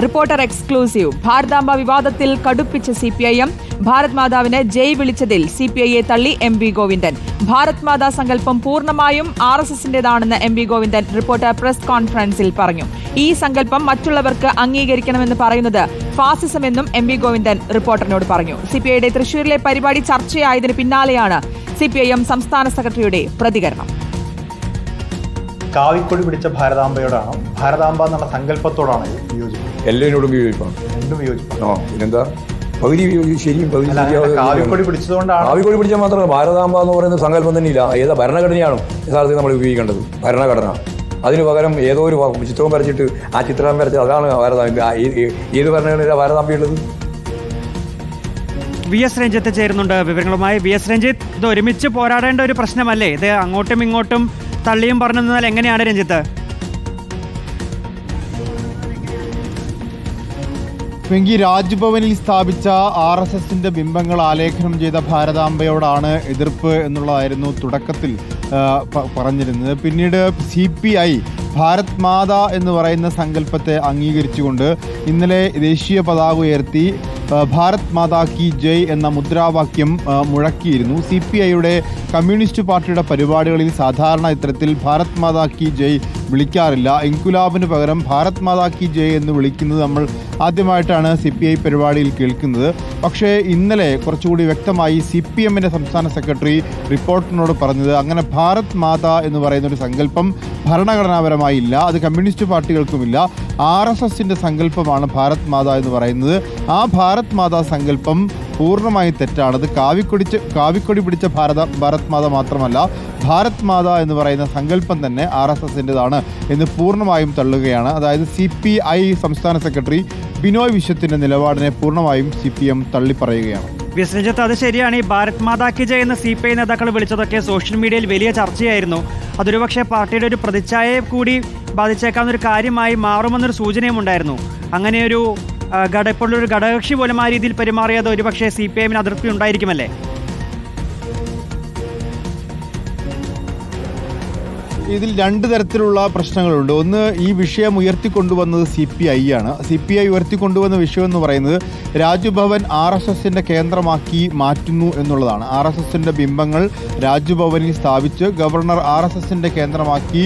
Reporter exclusive. ഭാരതാംബ വിവാദത്തിൽ കടുപ്പിച്ച C P I M Bharat മാതാവിന് ജയ് വിളിച്ചതിൽ സി പി ഐയെ തള്ളി എം വി ഗോവിന്ദൻ. ഭാരത് മാതാ സങ്കല്പം പൂർണമായും R S എസിന്റേതാണെന്ന് M V Govindan reporter press കോൺഫറൻസിൽ പറഞ്ഞു. ഈ സങ്കല്പം മറ്റുള്ളവർക്ക് അംഗീകരിക്കണമെന്ന് പറയുന്നത് ഫാസിസമെന്നും എം വി ഗോവിന്ദൻ റിപ്പോർട്ടറിനോട് പറഞ്ഞു. സി പി ഐയുടെ തൃശൂരിലെ പരിപാടി ചർച്ചയായതിന് പിന്നാലെയാണ് സി പി ഐ എം സംസ്ഥാന സെക്രട്ടറിയുടെ പ്രതികരണം. കാവിക്കൊടി പിടിച്ച ഭാരതാംബയോടാണോ? ഭാരതാംബ എന്നുള്ള സങ്കല്പത്തോടാണ് വിയോജിപ്പ് എല്ലാവരോടും വിയോജിപ്പാണ്. രണ്ടും വിയോജിപ്പാണ്. ആ പിന്നെന്താ? പകുതി ശരിയും പകുതി അല്ല അങ്ങനെ ശരിയാവും. കാവിക്കൊടി പിടിച്ചതുകൊണ്ടാണ്. കാവിക്കൊടി പിടിച്ചാൽ മാത്രമല്ല ഭാരതാംബ എന്ന് പറയുന്ന സങ്കല്പം തന്നെ ഇല്ല ഏതാ ഭരണഘടനയാണ് യഥാർത്ഥത്തിൽ നമ്മൾ ഉപയോഗിക്കേണ്ടത്? ഭരണഘടന. അതിന് പകരം ഏതോ ഒരു വ- ചിത്രവും വരച്ചിട്ട് ആ ചിത്രം വരച്ച് അതാണ് ഭാരതാംബ. ആ ഏ- ഏ- ഏത് ഭരണഘടനയിലാണ് ഭാരതാംബയുള്ളത് വി എസ് രഞ്ജിത്ത് ചേരുന്നുണ്ട് വിവരങ്ങളുമായി. വി എസ് രഞ്ജിത്ത് ഇത് ഒരുമിച്ച് പോരാടേണ്ട ഒരു പ്രശ്നമല്ലേ? ഇത് അങ്ങോട്ടും ഇങ്ങോട്ടും തള്ളിയും പറഞ്ഞു നിന്നാൽ എങ്ങനെയാണ് രഞ്ജിത്ത്? വെങ്കി രാജ്ഭവനിൽ സ്ഥാപിച്ച ആർ എസ് എസിന്റെ ബിംബങ്ങൾ ആലേഖനം ചെയ്ത ഭാരതാംബയോടാണ് എതിർപ്പ് എന്നുള്ളതായിരുന്നു തുടക്കത്തിൽ പറഞ്ഞിരുന്നത്. പിന്നീട് C P I Bharat Mata എന്ന് പറയുന്ന സങ്കല്പത്തെ അംഗീകരിച്ചുകൊണ്ട് ഇന്നലെ ദേശീയ പതാക ഉയർത്തി ഭാരത് മാതാ കി ജയ് എന്ന മുദ്രാവാക്യം മുഴക്കിയിരുന്നു. സി പി ഐയുടെ കമ്മ്യൂണിസ്റ്റ് പാർട്ടിയുടെ പരിപാടികളിൽ സാധാരണ ഇത്തരത്തിൽ ഭാരത് മാതാ കി ജയ് വിളിക്കാറില്ല. ഇൻകുലാബിന് പകരം ഭാരത് മാതാ കി ജയ് എന്ന് വിളിക്കുന്നത് നമ്മൾ ആദ്യമായിട്ടാണ് സി പി ഐ പരിപാടിയിൽ കേൾക്കുന്നത്. പക്ഷേ ഇന്നലെ കുറച്ചുകൂടി വ്യക്തമായി സി പി എമ്മിന്റെ സംസ്ഥാന സെക്രട്ടറി റിപ്പോർട്ടിനോട് പറഞ്ഞത് അങ്ങനെ ഭാരത് മാതാ എന്ന് പറയുന്ന ഒരു സങ്കല്പം ഭരണഘടനാപരമായി ഇല്ല അത് കമ്മ്യൂണിസ്റ്റ് പാർട്ടികൾക്കുമില്ല ആർ എസ് എസിന്റെ സങ്കല്പമാണ് ഭാരത് മാതാ എന്ന് പറയുന്നത്. ആ ഭാരത് മാതാ സങ്കല്പം പൂർണമായി തെറ്റാണ്. അത് കാവിക്കൊടിച്ച് കാവിക്കൊടി പിടിച്ച ഭാരത ഭാരത് മാത മാത്രമല്ല ഭാരത് മാത എന്ന് പറയുന്ന സങ്കല്പം തന്നെ ആർ എസ് എസിന്റെതാണ് എന്ന് പൂർണമായും തള്ളുകയാണ്. അതായത് സി പി ഐ സംസ്ഥാന സെക്രട്ടറി ബിനോയ് വിശ്വത്തിന്റെ നിലപാടിനെ പൂർണമായും സി പി എം തള്ളിപ്പറയുകയാണ്. വി എസ് അത് ശരിയാണ്. ഈ ഭാരത് മാതാ കി ജയ് സി പി ഐ നേതാക്കൾ വിളിച്ചതൊക്കെ സോഷ്യൽ മീഡിയയിൽ വലിയ ചർച്ചയായിരുന്നു. അതൊരു പക്ഷേ പാർട്ടിയുടെ ഒരു പ്രതിച്ഛായയെ കൂടി ബാധിച്ചേക്കാവുന്ന ഒരു കാര്യമായി മാറുമെന്നൊരു സൂചനയും ഉണ്ടായിരുന്നു അങ്ങനെയൊരു ഘട ഇപ്പോഴൊരു ഘടകകക്ഷി പോലും ആ രീതിയിൽ പെരുമാറിയത് ഒരുപക്ഷേ സി പി ഐമിന് അതൃപ്തി ഉണ്ടായിരിക്കുമല്ലേ? ഇതിൽ രണ്ട് തരത്തിലുള്ള പ്രശ്നങ്ങളുണ്ട്. ഒന്ന് ഈ വിഷയം ഉയർത്തിക്കൊണ്ടുവന്നത് സി പി ഐ ആണ്. സി പി ഐ ഉയർത്തിക്കൊണ്ടുവന്ന വിഷയം എന്ന് പറയുന്നത് രാജ്ഭവൻ ആർ എസ് എസിന്റെ കേന്ദ്രമാക്കി മാറ്റുന്നു എന്നുള്ളതാണ്. ആർ എസ് എസിന്റെ ബിംബങ്ങൾ രാജ്ഭവനിൽ സ്ഥാപിച്ച് ഗവർണർ ആർ എസ് എസിന്റെ കേന്ദ്രമാക്കി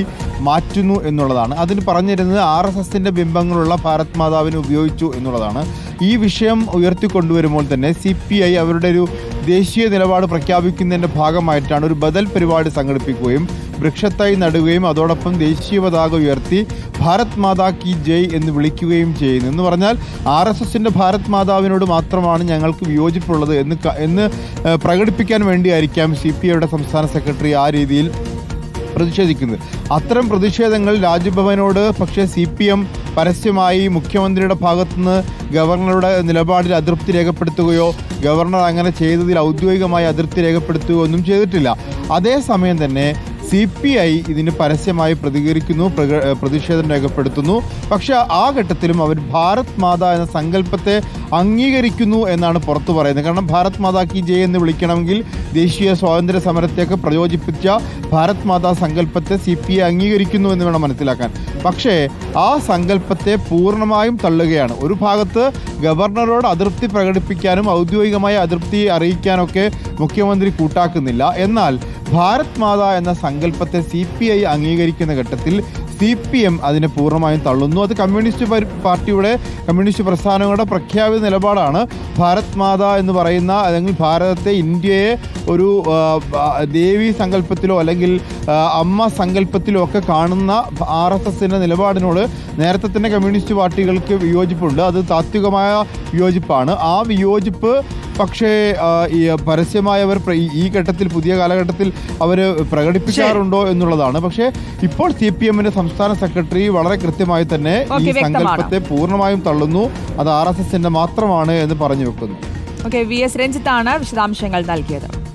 മാറ്റുന്നു എന്നുള്ളതാണ്. അതിന് പറഞ്ഞിരുന്നത് ആർ എസ് എസിന്റെ ബിംബങ്ങളുള്ള ഭാരത് മാതാവിനെ ഉപയോഗിച്ചു എന്നുള്ളതാണ്. ഈ വിഷയം ഉയർത്തിക്കൊണ്ടുവരുമ്പോൾ തന്നെ സി പി ഐ അവരുടെ ഒരു ദേശീയ നിലപാട് പ്രഖ്യാപിക്കുന്നതിന്റെ ഭാഗമായിട്ടാണ് ഒരു ബദൽ പരിപാടി സംഘടിപ്പിക്കുകയും വൃക്ഷത്തൈ നടുകയും അതോടൊപ്പം ദേശീയ പതാക ഉയർത്തി ഭാരത് മാതാ കി ജയ് എന്ന് വിളിക്കുകയും ചെയ്യുന്നു. എന്ന് പറഞ്ഞാൽ ആർ എസ് എസിന്റെ ഭാരത് മാതാവിനോട് മാത്രമാണ് ഞങ്ങൾക്ക് വിയോജിപ്പുള്ളത് എന്ന് എന്ന് പ്രകടിപ്പിക്കാൻ വേണ്ടിയായിരിക്കാം സി പി ഐയുടെ സംസ്ഥാന സെക്രട്ടറി ആ രീതിയിൽ പ്രതിഷേധിക്കുന്നത്. അത്തരം പ്രതിഷേധങ്ങൾ രാജ്ഭവനോട് പക്ഷേ സി പി എം പരസ്യമായി മുഖ്യമന്ത്രിയുടെ ഭാഗത്തുനിന്ന് ഗവർണറുടെ നിലപാടിൽ അതൃപ്തി രേഖപ്പെടുത്തുകയോ ഗവർണർ അങ്ങനെ ചെയ്തതിൽ ഔദ്യോഗികമായി അതൃപ്തി രേഖപ്പെടുത്തുകയോ ഒന്നും ചെയ്തിട്ടില്ല. അതേസമയം തന്നെ സി പി ഐ ഇതിന് പരസ്യമായി പ്രതികരിക്കുന്നു പ്രതിഷേധം രേഖപ്പെടുത്തുന്നു. പക്ഷേ ആ ഘട്ടത്തിലും അവർ ഭാരത് മാത എന്ന സങ്കല്പത്തെ അംഗീകരിക്കുന്നു എന്നാണ് പുറത്തു പറയുന്നത്. കാരണം ഭാരത് മാതാ കി ജയ് എന്ന് വിളിക്കണമെങ്കിൽ ദേശീയ സ്വാതന്ത്ര്യ സമരത്തെയൊക്കെ പ്രയോജിപ്പിച്ച ഭാരത് മാതാ സങ്കല്പത്തെ സി പി ഐ അംഗീകരിക്കുന്നു എന്ന് വേണം മനസ്സിലാക്കാൻ. പക്ഷേ ആ സങ്കല്പത്തെ പൂർണമായും തള്ളുകയാണ്. ഒരു ഭാഗത്ത് ഗവർണറോട് അതൃപ്തി പ്രകടിപ്പിക്കാനും ഔദ്യോഗികമായ അതൃപ്തി അറിയിക്കാനൊക്കെ മുഖ്യമന്ത്രി കൂട്ടാക്കുന്നില്ല. എന്നാൽ ഭാരത് മാത എന്ന സങ്കല്പത്തെ സി പി ഐ അംഗീകരിക്കുന്ന ഘട്ടത്തിൽ സി പി എം അതിനെ പൂർണമായും തള്ളുന്നു. അത് കമ്മ്യൂണിസ്റ്റ് പാർട്ടിയുടെ കമ്മ്യൂണിസ്റ്റ് പ്രസ്ഥാനങ്ങളുടെ പ്രഖ്യാപിത നിലപാടാണ്. ഭാരത് മാത എന്ന് പറയുന്ന അല്ലെങ്കിൽ ഭാരതത്തെ ഇന്ത്യയെ ഒരു ദേവി സങ്കല്പത്തിലോ അല്ലെങ്കിൽ അമ്മ സങ്കല്പത്തിലോ ഒക്കെ കാണുന്ന ആർ എസ് എസിന്റെ നിലപാടിനോട് നേരത്തെ തന്നെ കമ്മ്യൂണിസ്റ്റ് പാർട്ടികൾക്ക് വിയോജിപ്പുണ്ട്. അത് താത്വികമായ വിയോജിപ്പാണ്. ആ വിയോജിപ്പ് പക്ഷേ ഈ പരസ്യമായവർ ഈ- ഘട്ടത്തിൽ പുതിയ കാലഘട്ടത്തിൽ അവർ പ്രകടിപ്പിക്കാറുണ്ടോ എന്നുള്ളതാണ്. പക്ഷേ ഇപ്പോൾ സി പി എമ്മിന്റെ സംസ്ഥാന സെക്രട്ടറി വളരെ കൃത്യമായി തന്നെ ഈ സങ്കല്പത്തെ പൂർണമായും തള്ളുന്നു. അത് ആർ എസ് എസിന്റെ മാത്രമാണ് എന്ന് പറഞ്ഞു വെക്കുന്നു. ഓക്കെ വി എസ് രഞ്ജിത്താണ് വിശദാംശങ്ങൾ നൽകിയത്.